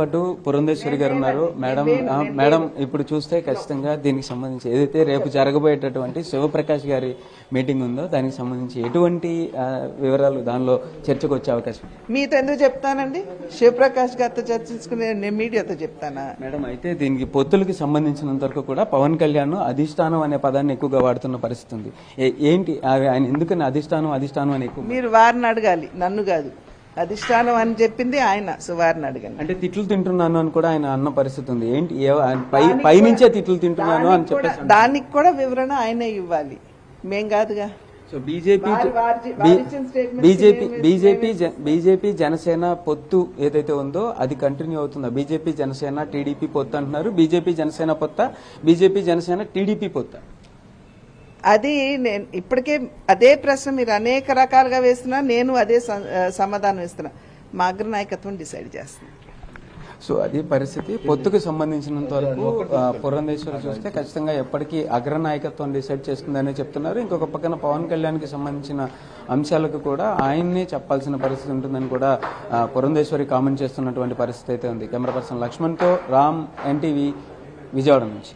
పాటు పురంధేశ్వరి గారు ఉన్నారు. మేడం మేడం ఇప్పుడు చూస్తే ఖచ్చితంగా దీనికి సంబంధించి ఏదైతే రేపు జరగబోయేటటువంటి శివప్రకాష్ గారి మీటింగ్ ఉందో దానికి సంబంధించి ఎటువంటి వివరాలు దానిలో చర్చకు వచ్చే అవకాశం? మీతో ఎందుకు చెప్తానండి? శివప్రకాష్ గారితో చర్చించుకునే నేను మీడియాతో చెప్తానా? మేడం అయితే దీనికి పొత్తులకి సంబంధించినంత వరకు కూడా పవన్ కళ్యాణ్ అధిష్టానం అనే పదాన్ని ఎక్కువగా వాడుతున్న పరిస్థితి ఉంది. ఏంటి ఆయన ఎందుకని అధిష్టానం అధిష్టానం అని ఎక్కువ? మీరు వారిని అడగాలి నన్ను కాదు. అధిష్టానం అని చెప్పింది ఆయన సో వారిని అడగండి. అంటే తిట్లు తింటున్నాను అని కూడా ఆయన అన్న పరిస్థితి ఉంది. ఏంటి? పై పైనుంచే తిట్లు తింటున్నాను అని చెప్పేసి దానికి కూడా వివరణ ఆయనే ఇవ్వాలి. మేం కాదుగా. So BJP BJP BJP BJP Janasena పొత్తు ఏదైతే ఉందో అది కంటిన్యూ అవుతుందా? బీజేపీ జనసేన టీడీపీ పొత్తు అంటున్నారు. బీజేపీ జనసేన పొత్త. బీజేపీ జనసేన టీడీపీ పొత్త. అది నేను ఇప్పటికే అదే ప్రశ్న మీరు అనేక రకాలుగా వేస్తున్నా నేను అదే సమాధానం ఇస్తున్నా మా అగ్రనాయకత్వం డిసైడ్ చేస్తుంది. సో అది పరిస్థితి. పొత్తుకు సంబంధించినంత వరకు పురంధేశ్వరి చూస్తే ఖచ్చితంగా ఎప్పటికీ అగ్రనాయకత్వం డిసైడ్ చేస్తుందని చెప్తున్నారు. ఇంకొక పక్కన పవన్ కళ్యాణ్కి సంబంధించిన అంశాలకు కూడా ఆయన్నే చెప్పాల్సిన పరిస్థితి ఉంటుందని కూడా పురంధేశ్వరి కామెంట్ చేస్తున్నటువంటి పరిస్థితి అయితే ఉంది. కెమెరా పర్సన్ లక్ష్మణ్తో రామ్ ఎన్టీవీ విజయవాడ నుంచి.